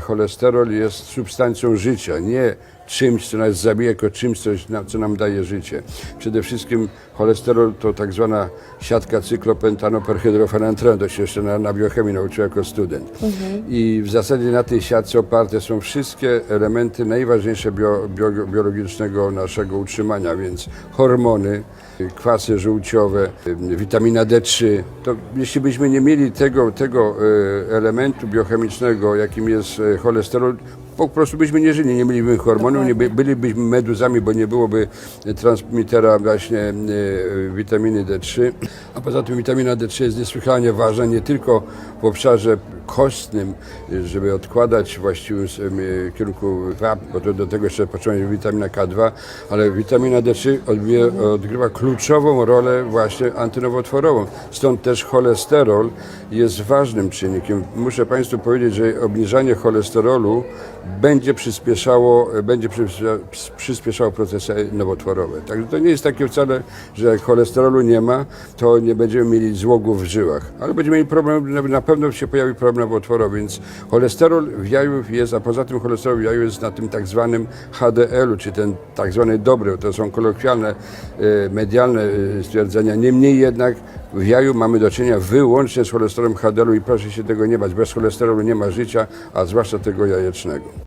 Cholesterol jest substancją życia, nie czymś, co nas zabija, tylko czymś, co nam daje życie. Przede wszystkim cholesterol to tak zwana siatka cyklopentanoperhydrofenantren, to się jeszcze na, na biochemii nauczyłem jako student. I w zasadzie na tej siatce oparte są wszystkie elementy najważniejsze bio, bio, biologicznego naszego utrzymania, więc hormony, kwasy żółciowe, witamina D3. To jeśli byśmy nie mieli tego, tego y, elementu biochemicznego, jakim jest y, cholesterol, po prostu byśmy nie żyli, nie mielibyśmy hormonów, nie by, bylibyśmy meduzami, bo nie byłoby transmitera właśnie y, witaminy D3. A poza tym witamina D3 jest niesłychanie ważna nie tylko w obszarze kostnym, żeby odkładać w właściwym y, kierunku, K, bo to do tego jeszcze potrzebna witamina K2, ale witamina D3 odbie, odgrywa kluczową rolę właśnie antynowotworową. Stąd też cholesterol jest ważnym czynnikiem. Muszę Państwu powiedzieć, że obniżanie cholesterolu będzie przyspieszało, będzie przyspiesza- przyspieszało procesy nowotworowe. Także to nie jest takie wcale, że jak cholesterolu nie ma, to nie będziemy mieli złogów w żyłach. Ale będziemy mieli problem, na pewno się pojawi problem nowotworowy, więc cholesterol w jaju jest, a poza tym cholesterol w jaju jest na tym tak zwanym HDL-u, czy ten tak zwany dobry, to są kolokwialne, e, medialne e, stwierdzenia. Niemniej jednak w jaju mamy do czynienia wyłącznie z cholesterolem HDL-u i proszę się tego nie bać. Bez cholesterolu nie ma życia, a zwłaszcza tego jajecznego.